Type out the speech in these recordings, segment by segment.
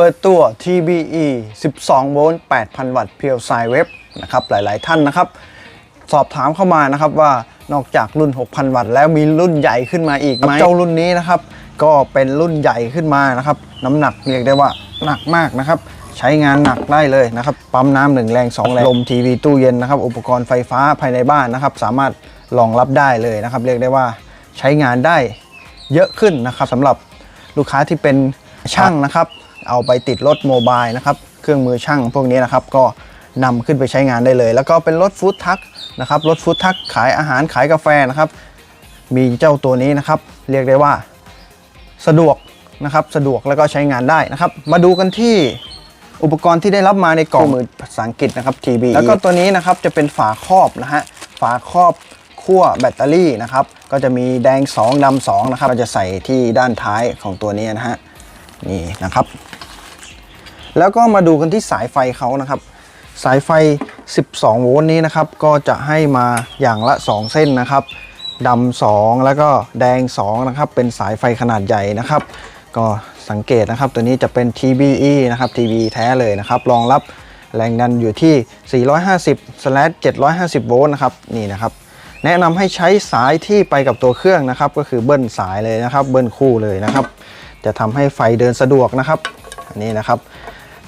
ปิดตัว TBE 12 โวลต์ 8,000 วัตต์เพียวไซเว็บนะครับ หลาย ๆ ท่านนะครับ สอบถามเข้ามานะครับว่านอกจากรุ่น 6,000 วัตต์แล้วมีรุ่นใหญ่ขึ้นมาอีกไหมเจ้ารุ่นนี้นะครับ ก็เป็นรุ่นใหญ่ขึ้นมานะครับ น้ำหนักเรียกได้ว่าหนักมากนะครับ ใช้งานหนักได้เลยนะครับ ปั๊มน้ำหนึ่งแรง2แรงลมทีวีตู้เย็นนะครับ อุปกรณ์ไฟฟ้าภายในบ้านนะครับ สามารถรองรับได้เลยนะครับ เรียกได้ว่าใช้งานได้เยอะขึ้นนะครับสำหรับลูกค้าที่เป็นช่างนะครับ เอาไปติดรถโมบายนะครับ เครื่องมือช่างพวกนี้นะครับ ก็นำขึ้นไปใช้งานได้เลย แล้วก็เป็นรถฟู้ดทักนะครับรถฟู้ดทักขายอาหารขายกาแฟนะครับ มีเจ้าตัวนี้นะครับ เรียกได้ว่าสะดวกนะครับ สะดวกแล้วก็ใช้งานได้นะครับ มาดูกันที่อุปกรณ์ที่ได้รับมาในกล่องมือภาษาอังกฤษนะครับ TB แล้วก็ตัวนี้นะครับจะเป็นฝาครอบนะฮะฝาครอบขั้วแบตเตอรี่นะครับ ก็จะมีแดง 2ดำ2นะครับเราจะใส่ที่ด้านท้ายของตัวนี้นะฮะนี่นะครับ แล้วก็มาดูกันที่สายไฟเขานะครับ สายไฟ 12 โวลต์นี้นะครับ ก็จะให้มาอย่างละ 2 เส้นนะครับดำ2แล้วก็แดง 2 นะครับ เป็นสายไฟขนาดใหญ่นะครับ ก็สังเกตนะครับ ตัวนี้จะเป็น TBE นะครับ TBE แท้เลยนะครับ รองรับแรงดันอยู่ที่ 450 750 โวลต์นะครับ นี่นะครับ แนะนำให้ใช้สายที่ไปกับตัวเครื่องนะครับ ก็คือเบิ้ลสายเลยนะครับ เบิ้ลคู่เลยนะครับ จะทำให้ไฟเดินสะดวกนะครับ อันนี้นะครับ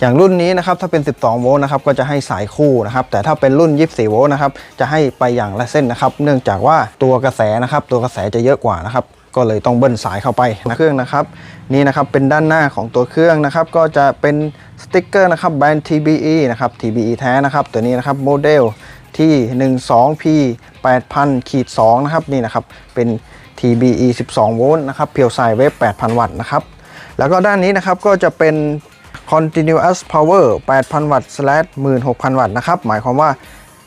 อย่างรุ่นนี้นะครับถ้าเป็น 12 โวลต์นะครับก็จะให้สายคู่นะครับแต่ถ้าเป็นรุ่น 24 โวลต์นะครับจะให้ไปอย่างละเส้นนะครับ เนื่องจากว่าตัวกระแสนะครับตัวกระแสจะเยอะกว่านะครับก็เลยต้องเบิ้ลสายเข้าไปนะเครื่องนะครับนี่นะครับเป็นด้านหน้าของตัวเครื่องนะครับ ก็จะเป็นสติ๊กเกอร์นะครับแบรนด์ TBE นะครับ TBE แท้นะครับ ตัวนี้นะครับโมเดลที่ 12P 8000ขีด2นะครับนี่นะครับเป็น TBE 12 โวลต์นะครับเพียวไซเวฟ 8,000 วัตต์นะครับแล้วก็ด้านนี้นะครับก็จะเป็น continuous power 8,000 วัตต์ slash 16,000 วัตต์นะครับ หมายความว่า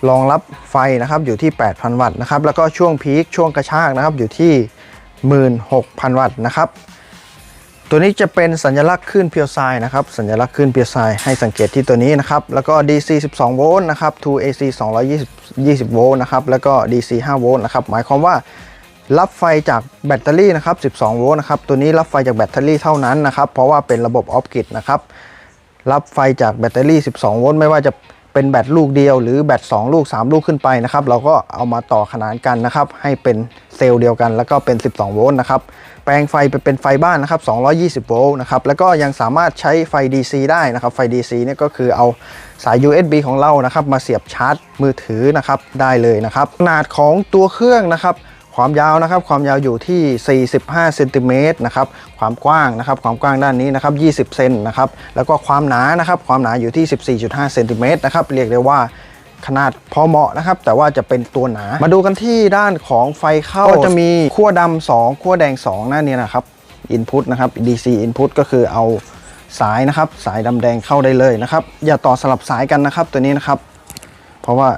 รองรับไฟนะครับอยู่ที่ 8,000 วัตต์นะครับ แล้วก็ช่วงพีคช่วงกระชากนะครับอยู่ที่ 16,000 วัตต์นะครับ ตัวนี้จะเป็นสัญลักษณ์ขึ้นเพียวไซนะครับ สัญลักษณ์ขึ้นเพียวไซให้สังเกตที่ตัวนี้นะครับ แล้วก็ DC 12 โวลต์นะครับ to AC 220 20 โวลต์นะครับ แล้วก็ DC 5 โวลต์นะครับ หมายความว่า รับไฟจากแบตเตอรี่นะครับ 12 โวลต์นะครับ ตัวนี้รับไฟจากแบตเตอรี่เท่านั้นนะครับ เพราะว่าเป็นระบบออฟกิดนะครับ รับไฟจากแบตเตอรี่ 12 โวลต์ไม่ว่าจะเป็นแบตลูกเดียวหรือแบต2ลูก 3 ลูกขึ้นไปนะครับ เราก็เอามาต่อขนานกันนะครับ ให้เป็นเซลล์เดียวกัน แล้วก็เป็น 12 โวลต์นะครับ แปลงไฟไปเป็นไฟบ้านนะครับ 220 โวลต์นะครับ แล้วก็ยังสามารถใช้ไฟ DC ได้นะครับ ไฟ DC เนี่ยก็คือเอาสาย USB ของเรานะครับ มาเสียบชาร์จมือถือนะครับ ได้เลยนะครับ ขนาดของตัวเครื่องนะครับ ความยาวนะครับ ความยาวอยู่ที่ 45เซนติเมตรนะครับความกว้างนะครับความกว้างด้านนี้นะครับ20เซนนะครับแล้วก็ความหนานะครับความหนาอยู่ที่ 14.5เซนติเมตรนะครับเรียกได้ว่าขนาดพอเหมาะนะครับ แต่ว่าจะเป็นตัวหนา มาดูกันที่ด้านของไฟเข้าก็จะมีขั้วดำ2ขั้วแดง2หน้านี้นะครับ input นะครับ DC input ก็คือเอาสายนะครับ สายดำแดงเข้าได้เลยนะครับ อย่าต่อสลับสายกันนะครับตัวนี้นะครับ เพราะว่า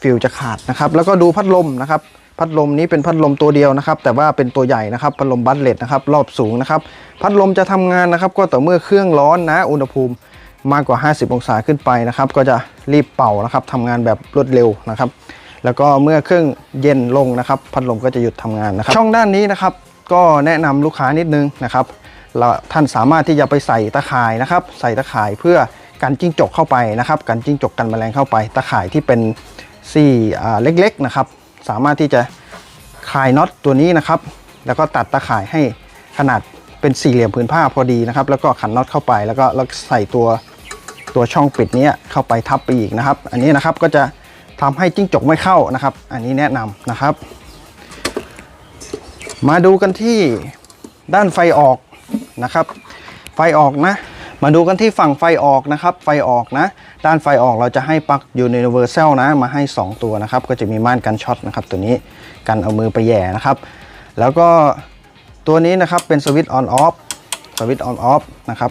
ฟิลจะขาดนะครับ แล้วก็ดูพัดลมนะครับ พัดลมนี้เป็นพัดลมตัวเดียวนะครับ แต่ว่าเป็นตัวใหญ่นะครับพัดลมบัตเลตนะครับรอบสูงนะครับ พัดลมจะทำงานนะครับ ก็ต่อเมื่อเครื่องร้อนนะอุณหภูมิมากกว่า 50 องศาขึ้นไปนะครับ ก็จะรีบเป่านะครับทำงานแบบรวดเร็วนะครับ แล้วก็เมื่อเครื่องเย็นลงนะครับ พัดลมก็จะหยุดทำงานนะครับ ช่องด้านนี้นะครับ ก็แนะนำลูกค้านิดนึงนะครับเราท่านสามารถที่จะไปใส่ตะข่ายนะครับ ใส่ตะข่ายเพื่อกันจิ้งจกเข้าไปนะครับ กันจิ้งจกกันแมลงเข้าไป ตะข่ายที่เป็นซี่เล็กๆนะครับ สามารถที่จะคลายน็อตตัวนี้นะครับ แล้วก็ตัดตะข่ายให้ขนาดเป็นสี่เหลี่ยมผืนผ้าพอดีนะครับ แล้วก็ขันน็อตเข้าไปแล้วก็แล้วใส่ตัวตัวช่องปิดนี้เข้าไปทับไปอีกนะครับ อันนี้นะครับก็จะทำให้จิ้งจกไม่เข้านะครับ อันนี้แนะนำนะครับ มาดูกันที่ด้านไฟออกนะครับ ไฟออกนะ มาดูกันที่ฝั่งไฟออกนะครับ ไฟออกนะ ด้านไฟออกเราจะให้ปลั๊ก Universal นะ มาให้ 2 ตัวนะครับ ก็จะมีม่านกันช็อตนะครับ ตัวนี้กันเอามือไปแย่นะครับ แล้วก็ตัวนี้นะครับเป็นสวิตช์ออนออฟสวิตช์ออนออฟนะครับ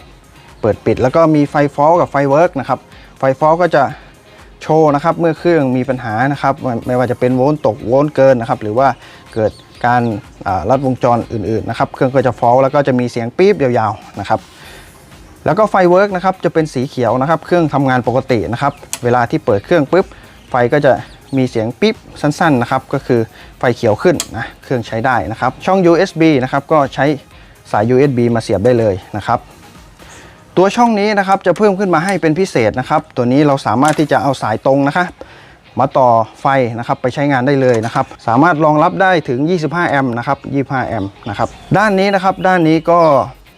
เปิดปิดแล้วก็มีไฟฟอลกับไฟเวิร์กนะครับ ไฟฟอลก็จะโชว์นะครับ เมื่อเครื่องมีปัญหานะครับ ไม่ว่าจะเป็นโวลต์ตกโวลต์เกินนะครับ หรือว่าเกิดการลัดวงจรอื่นๆนะครับ เครื่องก็จะฟอลแล้วก็จะมีเสียงปี๊บยาวๆนะครับ แล้วก็ไฟเวิร์กนะครับจะเป็นสีเขียวนะครับ เครื่องทำงานปกตินะครับ เวลาที่เปิดเครื่องปุ๊บ ไฟก็จะมีเสียงปิ๊บสั้นๆนะครับ ก็คือไฟเขียวขึ้นนะ เครื่องใช้ได้นะครับ ช่อง USB นะครับ ก็ใช้สาย USB มาเสียบได้เลยนะครับ ตัวช่องนี้นะครับจะเพิ่มขึ้นมาให้เป็นพิเศษนะครับ ตัวนี้เราสามารถที่จะเอาสายตรงนะคะมาต่อไฟนะครับไปใช้งานได้เลยนะครับ สามารถรองรับได้ถึง 25 แอมป์นะครับ 25 แอมป์นะครับ ด้านนี้นะครับ ด้านนี้ก็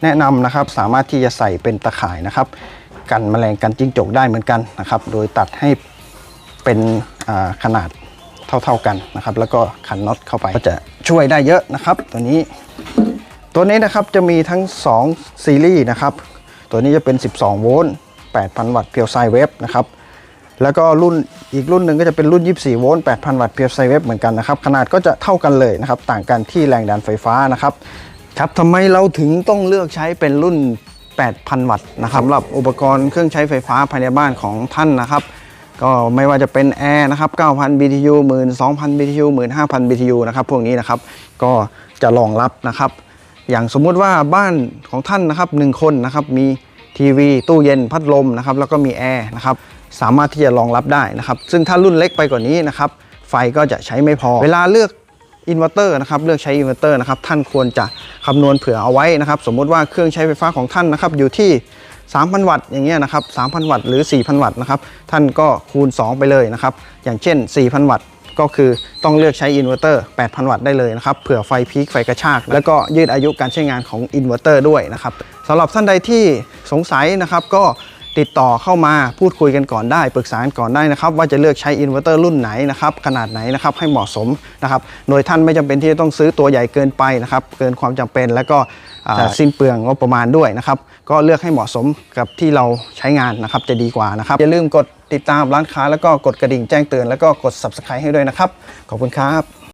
แนะนำนะครับสามารถที่จะใส่เป็นตะข่ายนะครับ กันแมลงกันจิ้งจกได้เหมือนกันนะครับ โดยตัดให้เป็นขนาดเท่าๆกันนะครับ แล้วก็ขันน็อตเข้าไปก็จะช่วยได้เยอะนะครับ ตัวนี้ ตัวนี้นะครับจะมีทั้ง 2 ซีรีส์นะครับ ตัวนี้จะเป็น 12 โวลต์ 8,000 วัตต์เพียวไซเวฟนะครับแล้วก็รุ่นอีกรุ่นหนึ่งก็จะเป็นรุ่น 24 โวลต์ 8,000 วัตต์เพียวไซเวฟเหมือนกันนะครับ ขนาดก็จะเท่ากันเลยนะครับ ต่างกันที่แรงดันไฟฟ้านะครับ ครับทำไมเราถึงต้องเลือกใช้เป็นรุ่น 8,000 วัตต์นะครับสำหรับอุปกรณ์เครื่องใช้ไฟฟ้าภายในบ้านของท่านนะครับ ก็ไม่ว่าจะเป็นแอร์นะครับ 9,000 BTU 12,000 BTU 15,000 BTU นะครับ พวกนี้นะครับ ก็จะรองรับนะครับ อย่างสมมุติว่าบ้านของท่านนะครับหนึ่งคนนะครับ มีทีวีตู้เย็นพัดลมนะครับ แล้วก็มีแอร์นะครับ สามารถที่จะรองรับได้นะครับ ซึ่งถ้ารุ่นเล็กไปกว่านี้นะครับ ไฟก็จะใช้ไม่พอ เวลาเลือก อินเวอร์เตอร์นะครับเลือกใช้อินเวอร์เตอร์นะครับท่านควรจะคำนวณเผื่อเอาไว้นะครับสมมติว่าเครื่องใช้ไฟฟ้าของท่านนะครับอยู่ที่ 3,000 วัตต์อย่างเงี้ยนะครับ 3,000 วัตต์หรือ 4,000 วัตต์นะครับท่านก็คูณ 2 ไปเลยนะครับอย่างเช่น 4,000 วัตต์ก็คือต้องเลือกใช้อินเวอร์เตอร์ 8,000 วัตต์ได้เลยนะครับ เผื่อไฟพีคไฟกระชาก แล้วก็ยืดอายุการใช้งานของอินเวอร์เตอร์ด้วยนะครับสำหรับท่านใดที่สงสัยนะครับก็ ติดต่อเข้ามาพูดคุยกันก่อนได้ ปรึกษากันก่อนได้นะครับ ว่าจะเลือกใช้อินเวอร์เตอร์รุ่นไหนนะครับ ขนาดไหนนะครับ ให้เหมาะสมนะครับ โดยท่านไม่จำเป็นที่จะต้องซื้อตัวใหญ่เกินไปนะครับ เกินความจำเป็นแล้วก็อ่าสิ้นเปลืองงบประมาณด้วยนะครับ ก็เลือกให้เหมาะสมกับที่เราใช้งานนะครับ จะดีกว่านะครับ อย่าลืมกดติดตามร้านค้าแล้วก็กดกระดิ่งแจ้งเตือนแล้วก็กด subscribe ให้ด้วยนะครับ ขอบคุณครับ